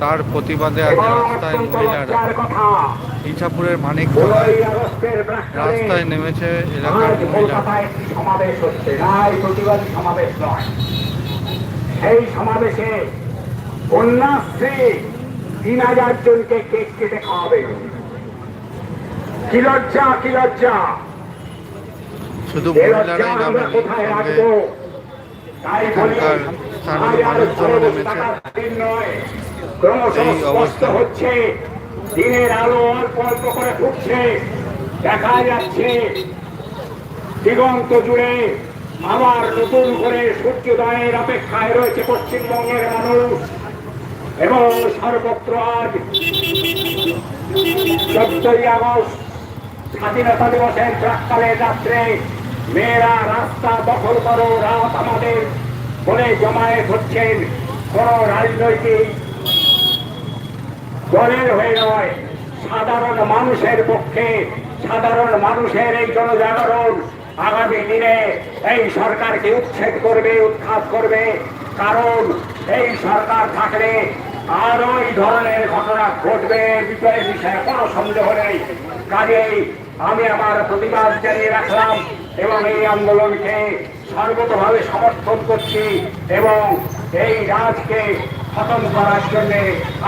তার প্রতিবাদে আজ রাস্তায় মহিলারা ইছাপুরের মানিক রাস্তায় নেমেছে এলাকার মহিলা। সমাবেশ হচ্ছে। এই প্রতিবাদী সমাবেশ নয়। সেই সমাবেশে কন্যাশ্রী তিন হাজার জনকে কেক কেটে খাওয়াবে। কি লজ্জা কি লজ্জা। শুধু মহিলারাই নামেনি কোথায় রাখব? তাই মানুষজন নেমেছে। এই হচ্ছে দিনের আলো অল্প অল্প করে ফুটছে দেখা যাচ্ছে। দিগন্ত জুড়ে আবার নতুন করে সূর্যোদয়ের অপেক্ষায় রয়েছে পশ্চিমবঙ্গের মানুষ। এবং সর্বত্র আজ চোদ্দই আগস্ট স্বাধীনতা দিবসের প্রাক্কালে রাত্রে মেয়েরা রাস্তা দখল করো রাত আমাদের বলে জমায়েত হচ্ছেন কোন রাজনৈতিক দলের হয়ে নয়, সাধারণ মানুষের পক্ষে, সাধারণ মানুষের এই জনজাগরণ আগামী দিনে এই সরকারকে উচ্ছেদ করবে, উৎখাত করবে। কারণ এই সরকার থাকলে আরও এই ধরনের ঘটনা ঘটবে বিষয়ে বিষয়ে কোনো সন্দেহ নেই। কাজেই আমি আমার প্রতিবাদ জানিয়ে রাখলাম এবং এই আন্দোলনকে সর্বতভাবে সমর্থন করছি এবং এই রাজকে খতম করার জন্য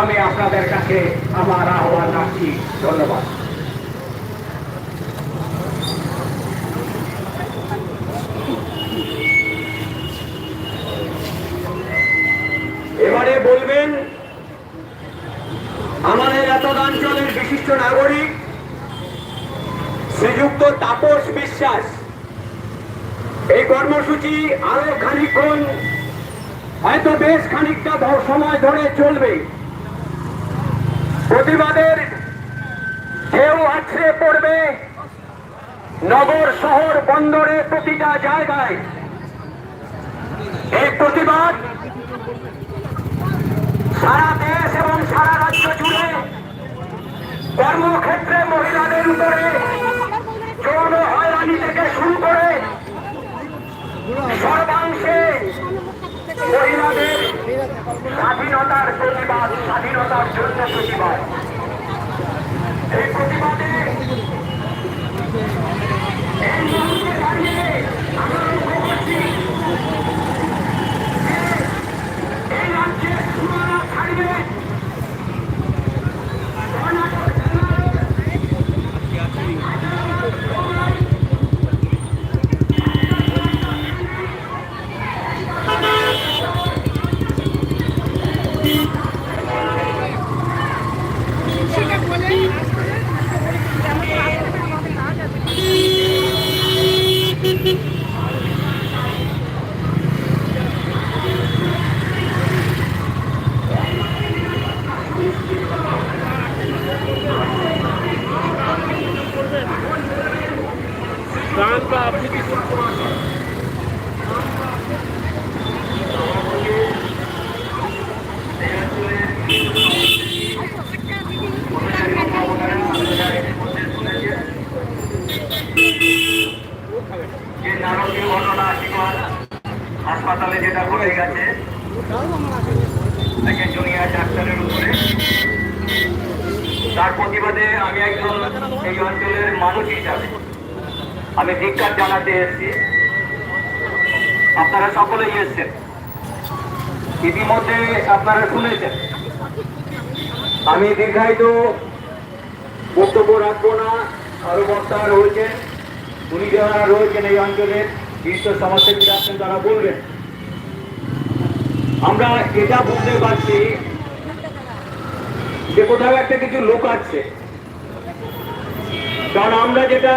আমি আপনাদের কাছে আমার আহ্বান রাখছি। ধন্যবাদ। এবারে বলবেন, আমাদের এত অঞ্চলের বিশিষ্ট নাগরিক শ্রীযুক্ত তাপস বিশ্বাস। এই কর্মসূচি আরও খানিক্ষণ হয়তো বেশ খানিকটা সময় ধরে চলবে। প্রতিবাদের ঢেউ আছড়ে পড়বে নগর শহর বন্দরে প্রতিটা জায়গায়। এই প্রতিবাদ সারা দেশ এবং সারা রাজ্য জুড়ে কর্মক্ষেত্রে মহিলাদের উপরে যৌন হয়রানি থেকে শুরু করে সর্বাংশে মহিলাদের স্বাধীনতার প্রতিবাদ স্বাধীনতার জন্য প্রতিবাদ। এই প্রতিবাদে এই মানুষকে দাঁড়িয়ে আমরা লক্ষ্য করছি যে এই রাজ্যের সীমানা ছাড়বে কর্ণাটক সেটা বলে আমাকে পাওয়া যাবে যে নারকীয় ঘটনা জীবন হাসপাতালে যেটা ঘটে গেছে তাকে জুনিয়র ডাক্তারের উপরে তার প্রতিবাদে আমি একজন এই আমি ধিক্ষার জানাতে এসেছি। আপনারা সকলেই এসছেন। ইতিমধ্যে আপনারা শুনেছেন। আমি দীর্ঘায়িত বক্তব্য রাখব না। আরও বক্তা রয়েছেন উনি যারা রয়েছেন এই অঞ্চলের বিশিষ্ট সমাজসেবীরা আছেন, তারা বলবেন। আমরা এটা বুঝতে পারছি যে কোথাও একটা কিছু লোক আছে। কারণ আমরা যেটা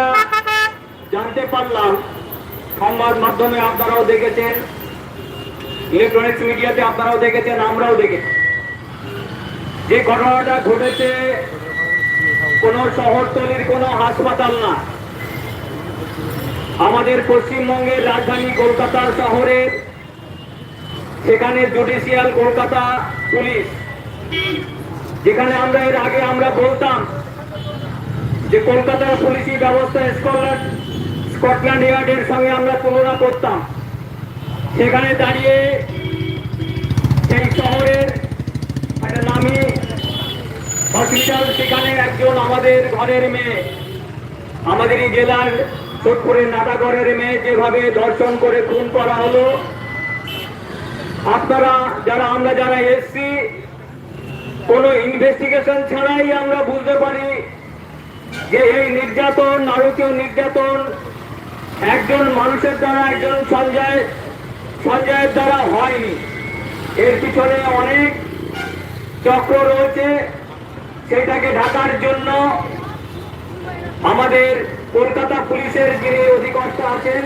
জানতে পারলাম, সংবাদ মাধ্যমে আপনারাও দেখেছেন ইলেকট্রনিক্স মিডিয়াতে আপনারাও দেখেছেন, আমরাও দেখেছি। যে ঘটনাটা ঘটেছে কোন শহরতলির কোন হাসপাতাল না। আমাদের পশ্চিমবঙ্গের রাজধানী কলকাতা শহরের সেখানে জুডিশিয়াল কলকাতা পুলিশ, যেখানে আমরা এর আগে আমরা বলতাম যে কলকাতার পুলিশি ব্যবস্থা স্কটল্যান্ড স্কটল্যান্ড ইয়ার্ডের সঙ্গে আমরা তুলনা করতাম। সেখানে দাঁড়িয়ে সেই শহরের হসপিটাল, সেখানে একজন আমাদের ঘরের মেয়ে আমাদের এই জেলার সোদপুরের নাটাগড়ের মেয়ে যেভাবে দর্শন করে খুন করা হলো। আপনারা যারা, আমরা যারা এসছি, কোনো ইনভেস্টিগেশন ছাড়াই আমরা বুঝতে পারি যে এই নির্যাতন, নারকীয় নির্যাতন একজন মানুষের দ্বারা, একজন সঞ্জয়, সঞ্জয়ের দ্বারা হয়নি। এর পিছনে অনেক চক্র রয়েছে। সেটাকে ঢাকার জন্য আমাদের কলকাতা পুলিশের যিনি অধিকর্তা আছেন,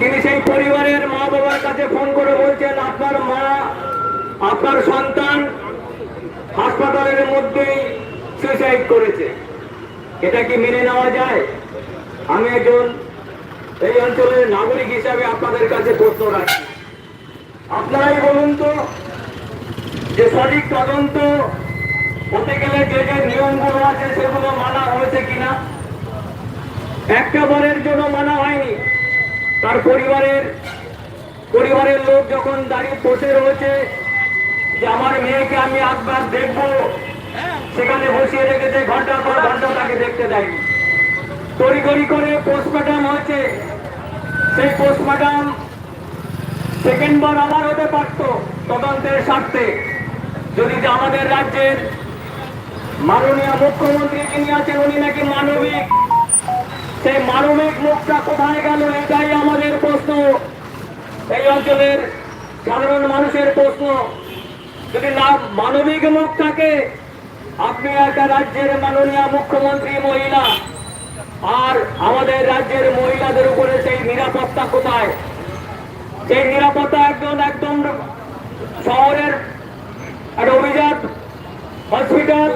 তিনি সেই পরিবারের মা বাবার কাছে ফোন করে বলছেন, আপনার মা, আপনার সন্তান হাসপাতালের মধ্যেই সুইসাইড করেছে। এটা কি মেনে নেওয়া যায়? আমি একজন এই অঞ্চলের নাগরিক হিসাবে আপনাদের কাছে প্রশ্ন রাখি। আপনারাই বলুন তো যে সঠিক তদন্ত হতে গেলে যে যে নিয়মগুলো আছে সেগুলো মানা হয়েছে কিনা? একটা বারের জন্য মানা হয়নি। তার পরিবারের পরিবারের লোক যখন দাঁড়িয়ে বসে রয়েছে যে আমার মেয়েকে আমি একবার দেখব সেখানে বসিয়ে রেখেছে, ঘণ্টার পর ঘণ্টা তাকে দেখতে দেয়নি। তড়িঘড়ি করে পোস্টমর্টম হয়েছে। সেই পোস্টমর্টম সেকেন্ড বার আবার হতে পারত তদন্তের স্বার্থে। যদি আমাদের রাজ্যের মাননীয় মুখ্যমন্ত্রী যিনি আছেন, উনি নাকি মানবিক, সেই মানবিক মুখটা কোথায় গেল, এটাই আমাদের প্রশ্ন। এই অঞ্চলের সাধারণ মানুষের প্রশ্ন। যদি না মানবিক মুখ থাকে আপনি একটা রাজ্যের মাননীয় মুখ্যমন্ত্রী মহিলা, আর আমাদের রাজ্যের মহিলাদের উপরে সেই নিরাপত্তা কোথায়? সেই নিরাপত্তা একজন একদম শহরের একটা অভিজাত হসপিটাল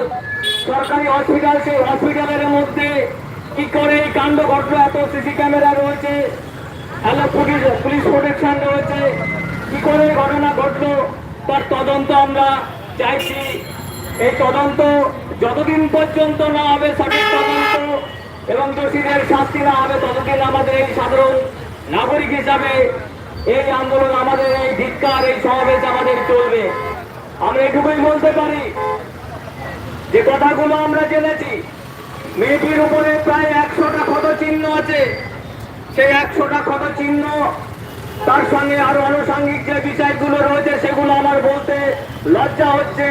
সরকারি হসপিটাল সেই হসপিটালের মধ্যে কি করে এই কাণ্ড ঘটলো এত সিসি ক্যামেরা রয়েছে হ্যালো পুলিশ পুলিশ প্রোটেকশন রয়েছে, কি করে ঘটনা ঘটলো? তার তদন্ত আমরা চাইছি। এই তদন্ত যতদিন পর্যন্ত না হবে সঠিক তদন্ত এবং দোষীদের শাস্তি না হবে, ততদিন আমাদের এই সাধারণ নাগরিক হিসাবে এই আন্দোলন, আমাদের এই ধিক্কার, এই সমাবেশ আমাদের চলবে। আমরা এটুকুই বলতে পারি যে কথাগুলো আমরা জেনেছি। মেয়েটির উপরে প্রায় একশোটা ক্ষত চিহ্ন আছে। সেই একশোটা ক্ষত চিহ্ন, তার সঙ্গে আরও আনুষঙ্গিক যে বিষয়গুলো রয়েছে, সেগুলো আমার বলতে লজ্জা হচ্ছে।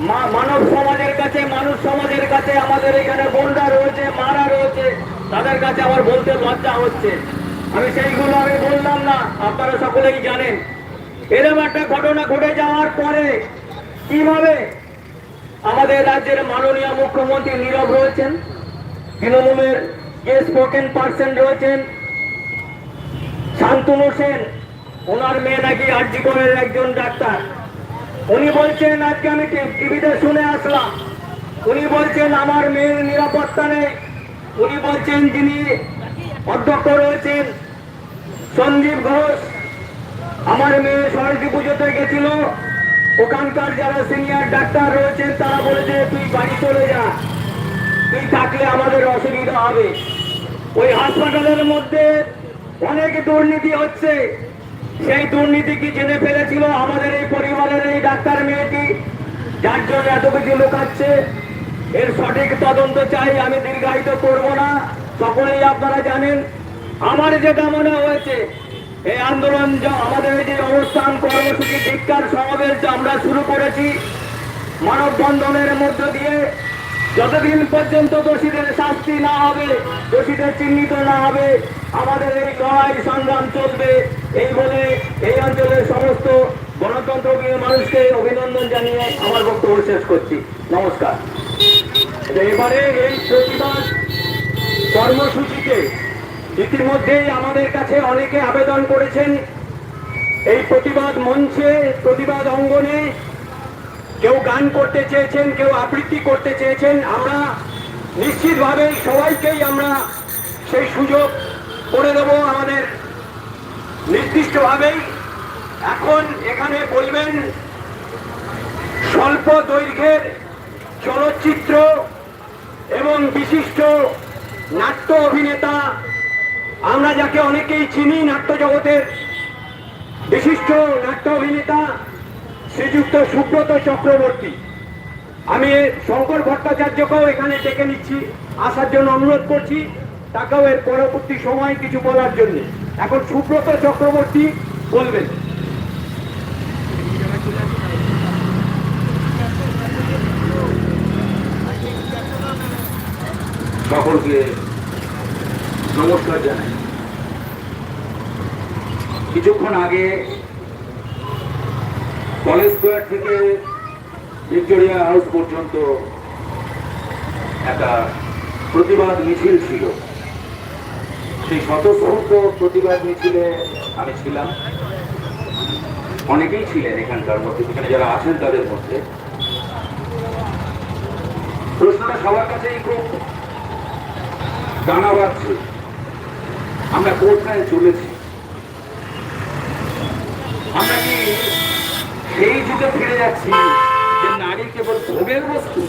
মানব সমাজের কাছে, মানুষ সমাজের কাছে, আমাদের এখানে বোনরা রয়েছে, মারা রয়েছে, তাদের কাছে আমার বলতে লজ্জা হচ্ছে। আমি সেইগুলো আমি বললাম না, আপনারা সকলেই জানেন। এরকম একটা ঘটনা ঘটে যাওয়ার পরে কীভাবে আমাদের রাজ্যের মাননীয় মুখ্যমন্ত্রী নীরব রয়েছেন, তৃণমূলের যে স্পোকেন পার্সন রয়েছেন, শান্তনু সেন, ওনার মেয়ে নাকি আরজিকরের একজন ডাক্তার। উনি বলছেন, আজকে আমি টিভিতে শুনে আসলাম। উনি বলছেন, আমার মেয়ের নিরাপত্তা নেই। উনি বলছেন, যিনি অধ্যক্ষ রয়েছেন, সঞ্জীব ঘোষ, আমার মেয়ে সরস্বতী পুজোতে গেছিল। ওখানকার যারা সিনিয়র ডাক্তার রয়েছেন, তারা বলেছে, তুই বাড়ি চলে যা। তুই থাকলে আমাদের অসুবিধা হবে। ওই হাসপাতালের মধ্যে অনেক দুর্নীতি হচ্ছে। সেই দুর্নীতি কি জেনে ফেলেছিল আমাদের এই পরিবারের এই ডাক্তার মেয়েটি? যার জন্য এত কিছু লুকাচ্ছে এর সঠিক তদন্ত চাই, আমি দীর্ঘায়িত করব না। সকলেই আপনারা জানেন, আমার যেটা মনে হয়েছে, এই আন্দোলন আমাদের যে অবস্থান, কর্মসূচি ধিক্কার সমাবেশ আমরা শুরু করেছি, মানববন্ধনের মধ্য দিয়ে যতদিন পর্যন্ত দোষীদের শাস্তি না হবে, দোষীদের চিহ্নিত না হবে আমাদের এই লড়াই সংগ্রাম চলবে, এই বলে এই অঞ্চলের সমস্ত গণতন্ত্র মানুষকে অভিনন্দন জানিয়ে আমার বক্তব্য শেষ করছি। নমস্কার। এবারে এই প্রতিবাদ কর্মসূচিতে ইতিমধ্যেই আমাদের কাছে অনেকে আবেদন করেছেন, এই প্রতিবাদ মঞ্চে, প্রতিবাদ অঙ্গনে কেউ গান করতে চেয়েছেন, কেউ আবৃত্তি করতে চেয়েছেন, আমরা নিশ্চিতভাবে সবাইকেই আমরা সেই সুযোগ করে দেব আমাদের নির্দিষ্টভাবেই। এখন এখানে বলবেন, স্বল্প দৈর্ঘ্যের চলচ্চিত্র এবং বিশিষ্ট নাট্য অভিনেতা, আমরা যাকে অনেকেই চিনি, নাট্য জগতের বিশিষ্ট নাট্য অভিনেতা, শ্রীযুক্ত সুব্রত চক্রবর্তী। আমি শঙ্কর ভট্টাচার্যকেও এখানে ডেকে নিচ্ছি, আসার জন্য অনুরোধ করছি। তাকেও এর পরবর্তী সময় কিছু বলার জন্য। এখন সুব্রত চক্রবর্তী বলবেন। সকলকে নমস্কার জানাই। কিছুক্ষণ আগে কলেজ স্কোয়ার থেকে ভিক্টোরিয়া হাউস পর্যন্ত একটা প্রতিবাদ মিছিল ছিল। সেই স্বতঃস্ফূর্ত প্রতিবাদ মিছিলে আমি ছিলাম। অনেকেই ছিলেন এখানকার মধ্যে এখানে যারা আছেন তাদের মধ্যে। প্রশ্নটা সবার কাছেই খুব দানা বাঁধছে আমরা কোথায় চলেছি। আমরা কি সেই যুগে ফিরে যাচ্ছি যে নারী কেবল ভোগের বস্তু?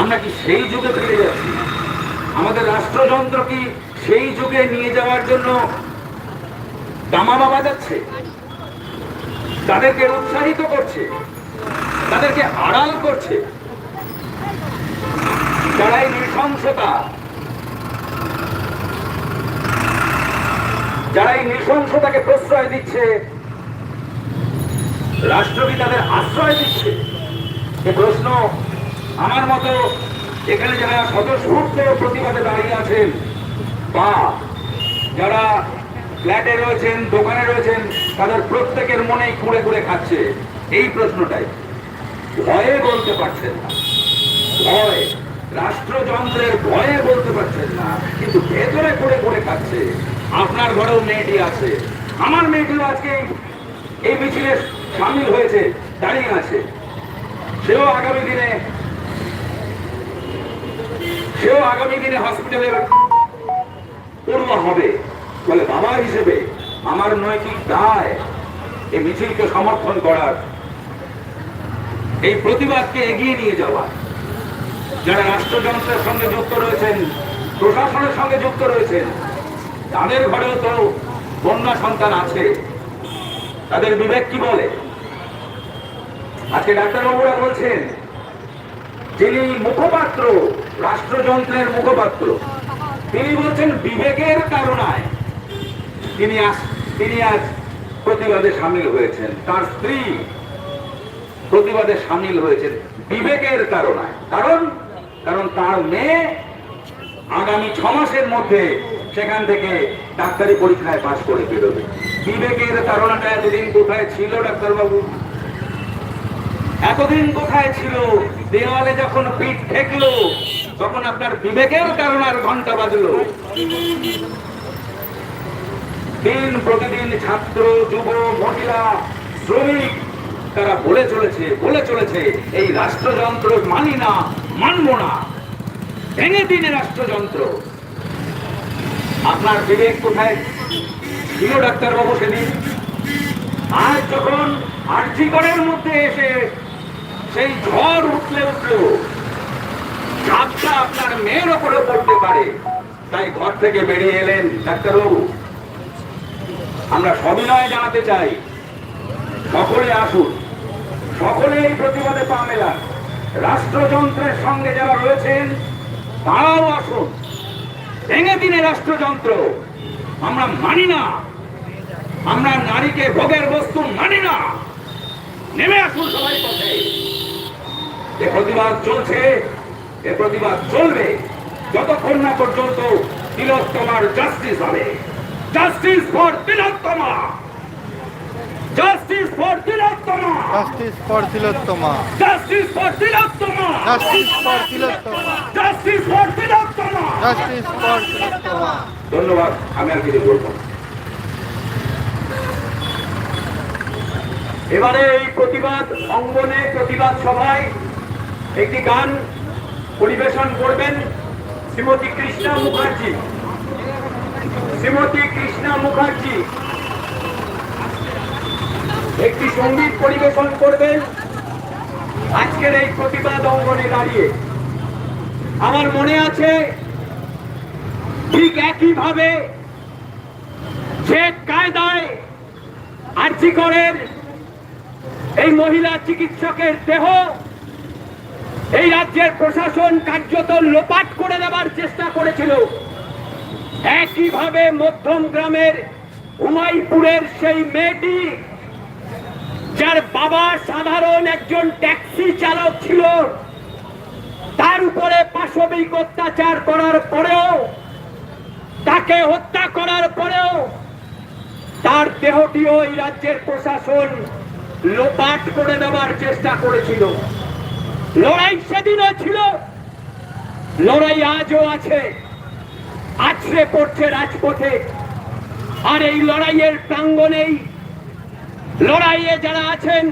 আমরা কি সেই যুগে ফিরে যাচ্ছি? আমাদের রাষ্ট্রযন্ত্র কি সেই যুগে নিয়ে যাওয়ার জন্য দামামা বাজাচ্ছে তাদেরকে উৎসাহিত করছে? তাদেরকে আড়াল করছে? যারা এই নৃশংসতা যারা এই নৃশংসতাকে প্রশ্রয় দিচ্ছে রাষ্ট্রকে তাদের আশ্রয় দিচ্ছে। এ প্রশ্ন আমার মতো এখানে যারা স্বতঃস্ফূর্ত প্রতিবাদে দাঁড়িয়ে আছেন বা যারা ফ্ল্যাটে রয়েছেন, দোকানে রয়েছেন, তাদের প্রত্যেকের মনেই কুড়ে কুড়ে খাচ্ছে। এই প্রশ্নটাই। ভয়ে বলতে পারছেন না। ভয়। রাষ্ট্রযন্ত্রের ভয়ে বলতে পারছেন না। কিন্তু ভেতরে করে করে খাচ্ছে। আপনার ঘরেও মেয়েটি আছে। আমার মেয়েটিও আজকে এই মিছিলে সামিল হয়েছে, দাঁড়িয়ে আছে। সেও আগামী দিনে সেও আগামী দিনে হসপিটালের পড়ুয়া হবে। বলে বাবা হিসেবে আমার নৈতিক দায় এই মিছিলকে সমর্থন করার। এই প্রতিবাদকে এগিয়ে নিয়ে যাওয়া। যারা রাষ্ট্রযন্ত্রের সঙ্গে যুক্ত রয়েছেন, প্রশাসনের সঙ্গে যুক্ত রয়েছেন, তাদের ঘরেও তো বন্যা সন্তান আছে। তাদের বিবেক কি বলে? আজকে ডাক্তারবাবুরা বলছেন যিনি মুখপাত্র, রাষ্ট্রযন্ত্রের মুখপাত্র। তিনি বলছেন, বিবেকের কারণায় তিনি আজ- তিনি আজ প্রতিবাদে সামিল হয়েছেন। তার স্ত্রী প্রতিবাদে সামিল হয়েছেন বিবেকের কারণে কারণ কারণ তার মেয়ে আগামী ছ মাসের মধ্যে সেখান থেকে ডাক্তারি পরীক্ষায় পাশ করে বেরোবে। বিবেকের কারণটা এতদিন কোথায় ছিল, ডাক্তারবাবু? এতদিন কোথায় ছিল? দেওয়ালে যখন পিঠ ঠেকলো, তখন আপনার বিবেকের কারণ আর ঘণ্টা বাজলো। দিন প্রতিদিন ছাত্র, যুব, মহিলা, শ্রমিক, তারা বলে চলেছে বলে চলেছে, এই রাষ্ট্রযন্ত্র মানি না, মানব না। ভেঙে দিনে রাষ্ট্রযন্ত্র। আপনার বিবেক কোথায়? ছিল ডাক্তারবাবু সেদিন। আজ যখন আর্থিকরের মধ্যে এসে সেই ঝড় উঠলে উঠল ঝাপটা আপনার মেয়ের ওপরে পড়তে পারে। তাই ঘর থেকে বেরিয়ে এলেন ডাক্তারবাবু। আমরা সবিনয় জানাতে চাই। সকলে আসুন। সকলে এই প্রতিবাদে পা মেলান। রাষ্ট্রযন্ত্রের সঙ্গে যারা রয়েছেন, তারাও আসুন। ভেঙে দিনে রাষ্ট্রযন্ত্র। আমরা মানি না। আমরা নারীকে ভোগের বস্তু মানি না। নেমে আসুন সবাই পথে। এ প্রতিবাদ চলছে এ প্রতিবাদ চলবে যতক্ষণ না পর্যন্ত তিলোত্তমার জাস্টিস হবে। Justice for Tilottama! Justice for Tilottama! Justice for Tilottama! Justice for Tilottama! Justice for Tilottama! Justice for Tilottama! Justice for Tilottama! ধন্যবাদ আমি আর কিছু বলব এবারে এই প্রতিবাদ, অঙ্গনে প্রতিবাদ সভায় একটি গান পরিবেশন করবেন শ্রীমতী কৃষ্ণা মুখার্জি। শ্রীমতী কৃষ্ণা মুখার্জি একটি সংগীত পরিবেশন করবেন। আজকের এই প্রতিবাদ অঙ্গনে দাঁড়িয়ে। আমার মনে আছে, ঠিক একইভাবে যে কায়দায় আর্জিকরের এই মহিলা চিকিৎসকের দেহ এই রাজ্যের প্রশাসন কার্যত লোপাট করে দেওয়ার চেষ্টা করেছিল। একইভাবে মধ্যম গ্রামের হুমাইপুরের সেই মেয়েটি, যার বাবা সাধারণ একজন ট্যাক্সি চালক ছিল, তার উপরে পাশবিক অত্যাচার করার পরেও, তাকে হত্যা করার পরেও তার দেহটিও এই রাজ্যের প্রশাসন লোপাট করে দেওয়ার চেষ্টা করেছিল। লড়াই সেদিনও ছিল, লড়াই আজও আছে। আছড়ে পড়ছে রাজপথে। আর এই লড়াইয়ের প্রাঙ্গণেই লড়াইয়ে যারা আছেন,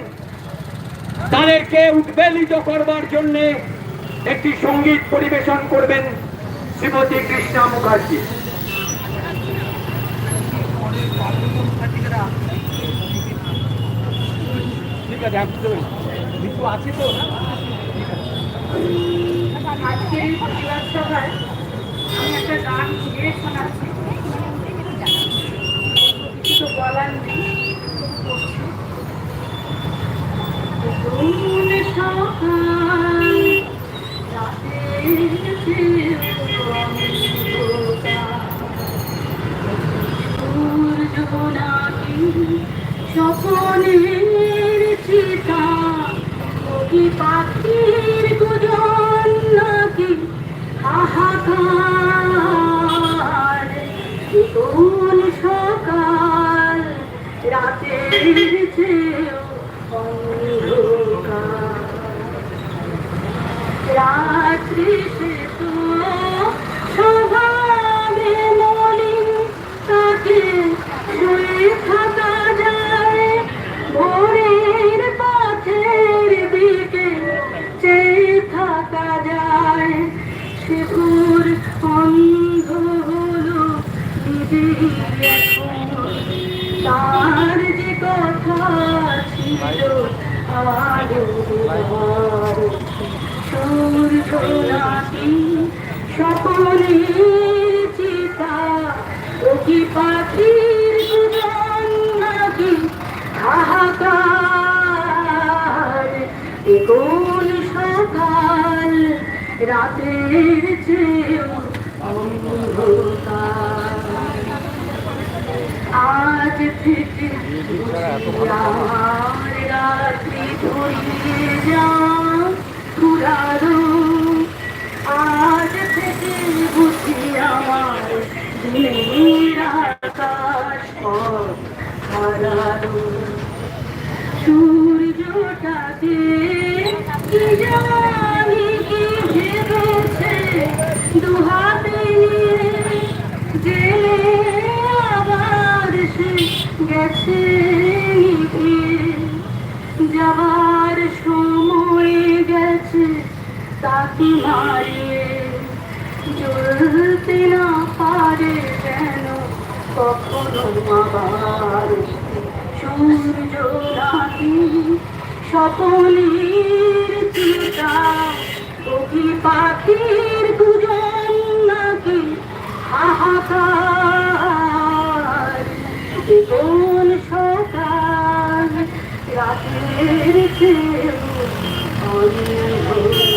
তাদেরকে উদ্বেলিত করবার জন্যে একটি সংগীত পরিবেশন করবেন শ্রীমতী কৃষ্ণা মুখার্জী। আজকের এই প্রতিবাদ সভায় আমি একটা গান গিয়ে শোনাচ্ছি কিছু তো? বলার নেই সকাল স্বপনের কি পাখির গুজন নাকি হাহাকার কোন সকাল রাতের তার যে কথা ছিল আলো সূর্য নাকি সকলের চিতা, ও কি পাখির গুজন নাকি? হাহাকার এ সকাল, রাতের চেয়েও অন্ধকার। আজ থেকে রাত্রি ধরিয়ে যা আজ থেকে বুঝি আমার পথ সূর্যটাকে কি জানি যাবার সময় গেছে তাকে মারিয়ে জ্বলতে না পারে যেন কখনো আবার। সূর্য নাকি সকলের চিতা ওকি পাখির গুজন নাকি হাহাকার। কোন সকাল রাতের অন্ধকার